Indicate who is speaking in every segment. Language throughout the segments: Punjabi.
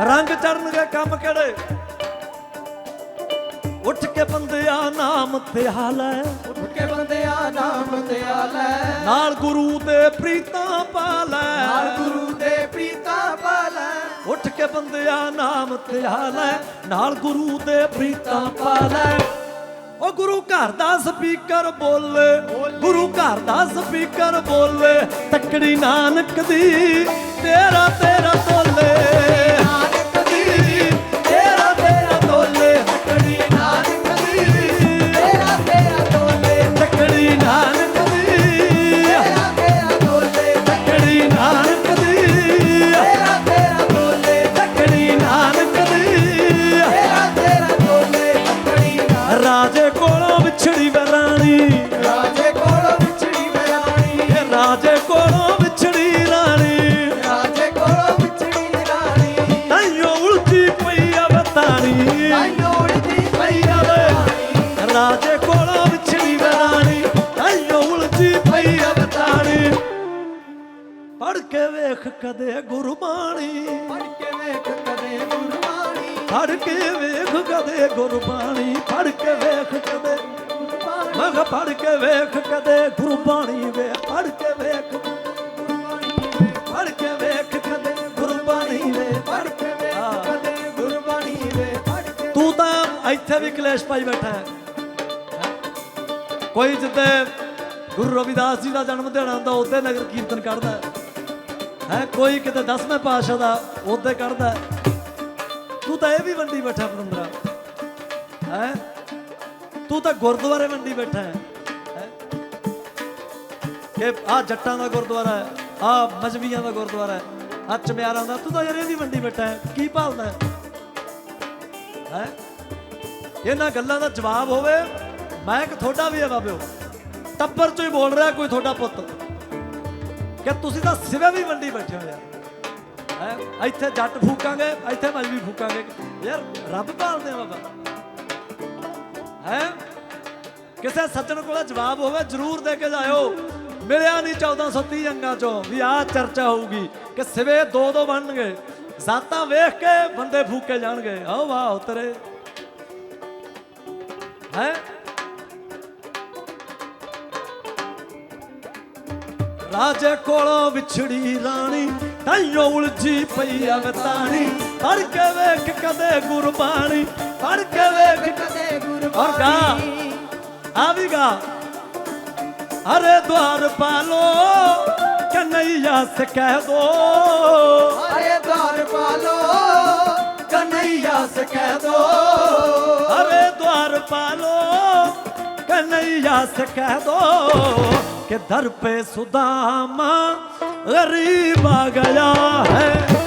Speaker 1: ਰੰਗ ਚੜਨਗੇ ਕੰਮ ਕਿਹੜੇ? ਉੱਠ ਕੇ ਬੰਦਿਆ ਨਾਮ ਧਿਆਲੇ
Speaker 2: ਉੱਠ ਕੇ ਬੰਦਿਆ ਨਾਮ ਧਿਆਲੇ
Speaker 1: ਨਾਲ ਗੁਰੂ ਦੇ ਪ੍ਰੀਤਾਂ ਪਾਲੇ
Speaker 2: ਨਾਲ ਗੁਰੂ ਦੇ ਪ੍ਰੀਤਾ ਪਾਲੇ
Speaker 1: ਉੱਠ ਕੇ ਬੰਦਿਆ ਨਾਮ ਧਿਆਲੇ ਨਾਲ ਗੁਰੂ ਦੇ ਪ੍ਰੀਤਾਂ ਪਾਲੇ ਉਹ ਗੁਰੂ ਘਰ ਦਾ ਸਪੀਕਰ ਬੋਲੇ। ਗੁਰੂ ਘਰ ਦਾ ਸਪੀਕਰ ਬੋਲੇ। ਤੱਕੜੀ ਨਾਨਕ ਦੀ ਤੇਰਾ ਤੇਰਾ ਤੋਲੇ ਵੇਖ ਕਦੇ ਗੁਰਬਾਣੀ।
Speaker 2: ਪੜ ਕੇ ਵੇਖ ਕਦੇ ਗੁਰਬਾਣੀ।
Speaker 1: ਪੜ ਕੇ ਵੇਖ ਕਦੇ ਗੁਰਬਾਣੀ ਪੜ ਕੇ ਵੇਖ ਕਦੇ ਮੈਂ ਕਿਹਾ ਪੜ ਕੇ ਵੇਖ ਕਦੇ ਗੁਰਬਾਣੀ ਵੇ ਪੜ ਕੇ ਵੇਖ ਪੜ ਕੇ ਵੇਖ ਕਦੇ ਗੁਰਬਾਣੀ ਵੇ।
Speaker 2: ਪੜ ਕੇ ਵੇਖ ਕਦੇ ਗੁਰਬਾਣੀ ਵੇ ਪੜ ਕੇ
Speaker 1: ਤੂੰ ਤਾਂ ਇੱਥੇ ਵੀ ਕਲੇਸ਼ ਪਾਈ ਬੈਠਾ ਹੈ। ਕੋਈ ਜਿੱਦੇ ਗੁਰੂ ਰਵਿਦਾਸ ਜੀ ਦਾ ਜਨਮ ਦਿਨ ਆਉਂਦਾ ਉਹਦੇ ਨਗਰ ਕੀਰਤਨ ਕੱਢਦਾ ਹੈ। ਹੈ, ਕੋਈ ਕਿਤੇ 10ਵੇਂ ਪਾਤਸ਼ਾਹ ਦਾ ਉਹਦੇ ਕੱਢਦਾ ਤੂੰ ਤਾਂ ਇਹ ਵੀ ਵੰਡੀ ਬੈਠਾ ਪਤੰਦਰਾ ਹੈ, ਤੂੰ ਤਾਂ ਗੁਰਦੁਆਰੇ ਵੰਡੀ ਬੈਠਾ ਹੈ। ਹੈਂ? ਕਿ ਆ ਜੱਟਾਂ ਦਾ ਗੁਰਦੁਆਰਾ ਹੈ ਆ ਮਜਬੀਆਂ ਦਾ ਗੁਰਦੁਆਰਾ ਹੈ ਆ ਚਮਿਆਰਾਂ ਦਾ, ਤੂੰ ਤਾਂ ਯਾਰ ਇਹ ਵੀ ਵੰਡੀ ਬੈਠਾ ਹੈ। ਕੀ ਭਾਲਦਾ ਹੈ? ਹੈ, ਇਹਨਾਂ ਗੱਲਾਂ ਦਾ ਜਵਾਬ ਹੋਵੇ, ਮੈਂ ਕਿ ਤੁਹਾਡਾ ਵੀ ਹੈ ਬਾਬਿਓ। ਟੱਬਰ ਚੋਂ ਹੀ ਬੋਲ ਰਿਹਾ ਕੋਈ ਤੁਹਾਡਾ ਪੁੱਤ। ਕਿ ਤੁਸੀਂ ਤਾਂ ਸਿਵੇ ਵੀ ਵੰਡੀ ਬੈਠੇ ਹੋ ਯਾਰ। ਹੈ? ਇੱਥੇ ਜੱਟ ਫੂਕਾਂਗੇ, ਇੱਥੇ ਮਜਬੀ ਫੂਕਾਂਗੇ। ਯਾਰ, ਰੱਬ ਭਾਲਦੇ ਆ ਬਾਬਾ। ਹੈ? ਕਿਸੇ ਸੱਜਣ ਕੋਲ ਜਵਾਬ ਹੋਵੇ, ਜਰੂਰ ਦੇ ਕੇ ਜਾਇਓ। ਮਿਲਿਆ ਨਹੀਂ 1430 ਅੰਗਾਂ ਚੋਂ ਵੀ ਆਹ ਚਰਚਾ ਹੋਊਗੀ ਕਿ ਸਿਵੇ ਦੋ ਦੋ ਬਣਨਗੇ। ਜ਼ਾਤਾਂ ਵੇਖ ਕੇ ਬੰਦੇ ਫੂਕੇ ਜਾਣਗੇ। ਆਹ ਵਾਹ, ਉਤਰੇ। ਹੈ? ਰਾਜੇ ਕੋਲੋਂ ਵਿਛੜੀ ਰਾਣੀ ਤਾਈਓ ਉਲਝੀ ਪਈ ਅਵਤਾਣੀ ਫੜ ਕੇ ਵੇਖ ਕਦੇ ਗੁਰਬਾਣੀ ਫੜ ਕੇ ਵੇਖ
Speaker 2: ਕਦੇ ਗੁਰਬਾਣੀ।
Speaker 1: ਔਰ ਗਾ। ਆ ਵੀ ਅਰੇ ਦਵਾਰ ਪਾਲੋ ਕਨਈਆ ਸੇ ਕਹਿ ਦੋ।
Speaker 2: ਅਰੇ ਦਵਾਰ ਪਾਲੋ ਕਨਈਆ ਸੇ ਕਹਿ ਦੋ।
Speaker 1: ਅਰੇ ਦਵਾਰ ਪਾਲੋ ਕਨਈਆ ਸੇ ਕਹਿ ਦੋ। कि दर पे सुदामा गरीब आ गया है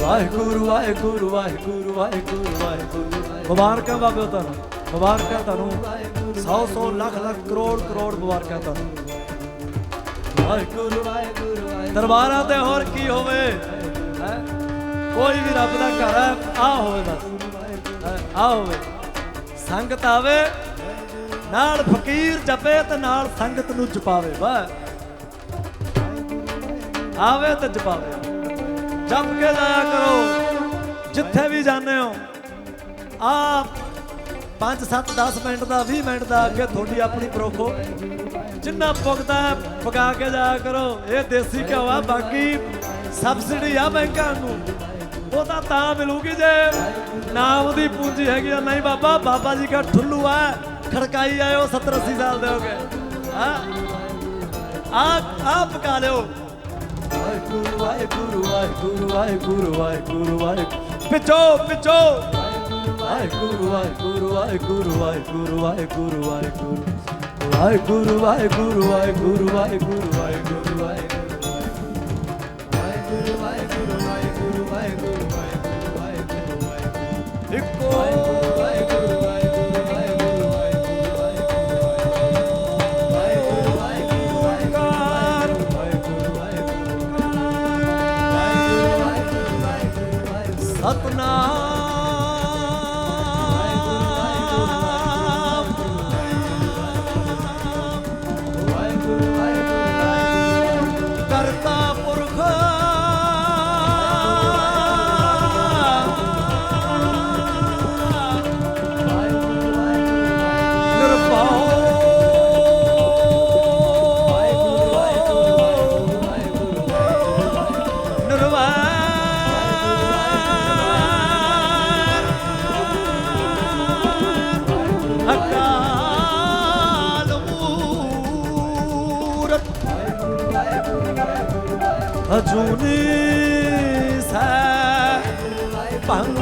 Speaker 1: ਵਾਹਿਗੁਰੂ ਵਾਹਿਗੁਰੂ ਵਾਹਿਗੁਰੂ ਵਾਹਿਗੁਰੂ ਮੁਬਾਰਕਾਂ ਬਾਬੇ ਤੁਹਾਨੂੰ, ਮੁਬਾਰਕਾਂ ਤੁਹਾਨੂੰ। 100 100 ਲੱਖ ਲੱਖ ਕਰੋੜ ਕਰੋੜ ਮੁਬਾਰਕਾਂ ਤੁਹਾਨੂੰ। ਵਾਹਿਗੁਰੂ ਵਾਹਿਗੁਰੂ ਦਰਬਾਰਾਂ ਤੇ ਹੋਰ ਕੀ ਹੋਵੇ? ਹੈਂ? ਕੋਈ ਵੀ ਰੱਬ ਦਾ ਘਰ ਹੈ, ਆ ਹੋਵੇ ਬਸ। ਆ ਹੋਵੇ। ਸੰਗਤ ਆਵੇ, ਨਾਲ ਫਕੀਰ ਜਪੇ ਤੇ ਨਾਲ ਸੰਗਤ ਨੂੰ ਜਪਾਵੇ ਵਾਹ ਆਵੇ ਤੇ ਜਪਾਵੇ। ਜਪ ਕੇ ਜਾਇਆ ਕਰੋ। ਜਿੱਥੇ ਵੀ ਜਾਂਦੇ ਹੋ ਆ 5 7 10 ਮਿੰਟ ਦਾ 20 ਮਿੰਟ ਦਾ ਅੱਗੇ ਤੁਹਾਡੀ ਆਪਣੀ ਪਰੋਖੋ। ਜਿੰਨਾ ਪੁਗਦਾ ਪਕਾ ਕੇ ਜਾਇਆ ਕਰੋ। ਇਹ ਦੇਸੀ ਘਿਓ ਆ, ਬਾਕੀ ਸਬਸਿਡੀ ਆ ਬੈਂਕਾਂ ਨੂੰ। ਉਹ ਤਾਂ ਤਾਂ ਮਿਲੂਗੀ ਜੇ। ਨਾ ਉਹਦੀ ਪੂੰਜੀ ਹੈਗੀ ਆ। ਨਹੀਂ ਬਾਬਾ ਬਾਬਾ ਜੀ ਦਾ ਠੁੱਲੂ ਆ। ਖੜਕਾਈ ਆਇਓ 70 80 ਸਾਲ ਦੇ ਹੋ? ਗਏ ਆ ਆ ਪਕਾ ਲਿਓ। ਵਾਹਿਗੁਰੂ ਵਾਹਿਗੁਰੂ ਵਾਹਿਗੁਰੂ ਵਾਹਿਗੁਰੂ ਵਾਹਿਗੁਰੂ ਵਾਹਿਗੁਰੂ ਪਿੱਛੋ ਪਿੱਛੋ ਵਾਹਿਗੁਰੂ ਵਾਹਿਗੁਰੂ ਵਾਹਿਗੁਰੂ ਵਾਹਿਗੁਰੂ ਵਾਹਿਗੁਰੂ ਵਾਹਿਗੁਰੂ ਵਾਹਿਗੁਰੂ ਵਾਹਿਗੁਰੂ ਵਾਹਿਗੁਰੂ ਵਾਹਿਗੁਰੂ ਵਾਹਿਗੁਰੂ ਵਾਹਿਗੁਰੂ अपना 祝你财来帮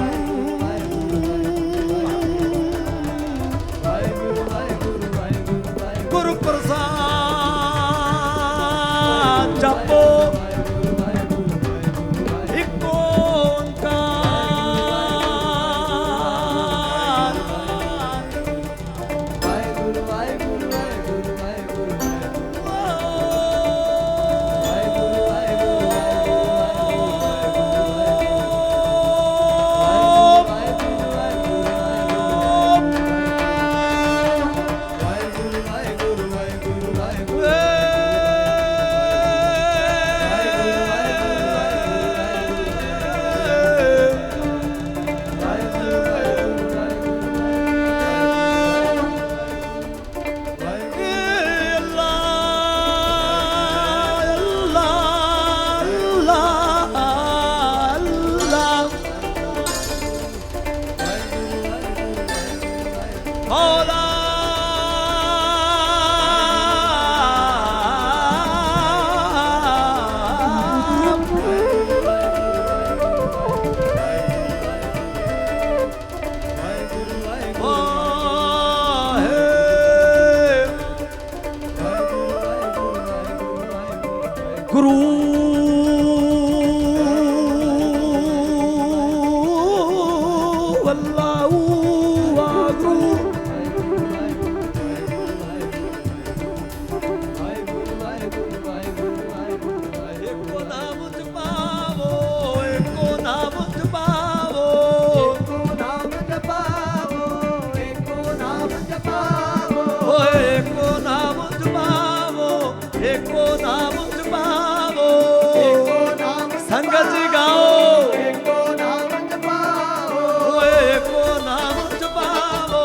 Speaker 1: ਸੰਗਤ ਗਾਓ ਏਕੋ ਨਾਮ ਜਪਾਓ ਏਕੋ ਨਾਮ ਜਪਾਓ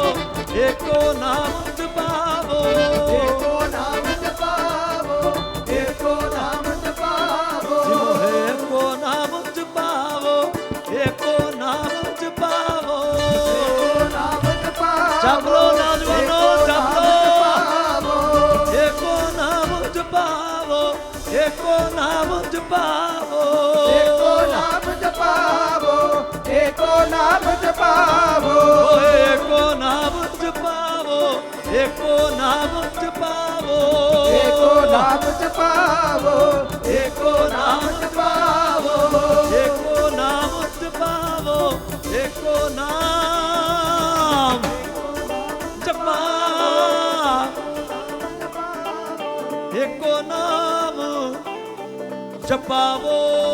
Speaker 1: ਏਕੋ ਨਾਮ ਜਪਾਓ ਏਕੋ ਨਾਮ ਜਪਾਓ ਏਕੋ ਨਾਮ ਜਪਾਓ ਏਕੋ ਨਾਮ ਜਪਾਓ ਏਕੋ ਨਾਮ ਜਪਾਓ ਏਕੋ ਨਾਮ ਜਪਾਓ ਜਪ ਲੋ ਨੌਜਵਾਨੋ ਜਪ ਲੋ ਏਕੋ ਨਾਮ ਜਪਾਓ
Speaker 2: ਏਕੋ ਨਾਮ ਜਪਾਓ ਏਕੋ ਨਾਮ ਜਪਾਵੋ।
Speaker 1: ਏਕੋ ਨਾਮ ਜਪਾਵੋ ਏਕੋ ਨਾਮ ਜਪਾਵੋ
Speaker 2: ਏਕੋ ਨਾਮ ਜਪਾਵੋ ਏਕੋ ਨਾਮ ਜਪਾਵੋ
Speaker 1: ਏਕੋ ਨਾਮ ਜਪਾਵੋ ਏਕੋ ਨਾਮ ਜਪਾ। ਏਕੋ ਨਾਮ ਜਪਾਵੋ।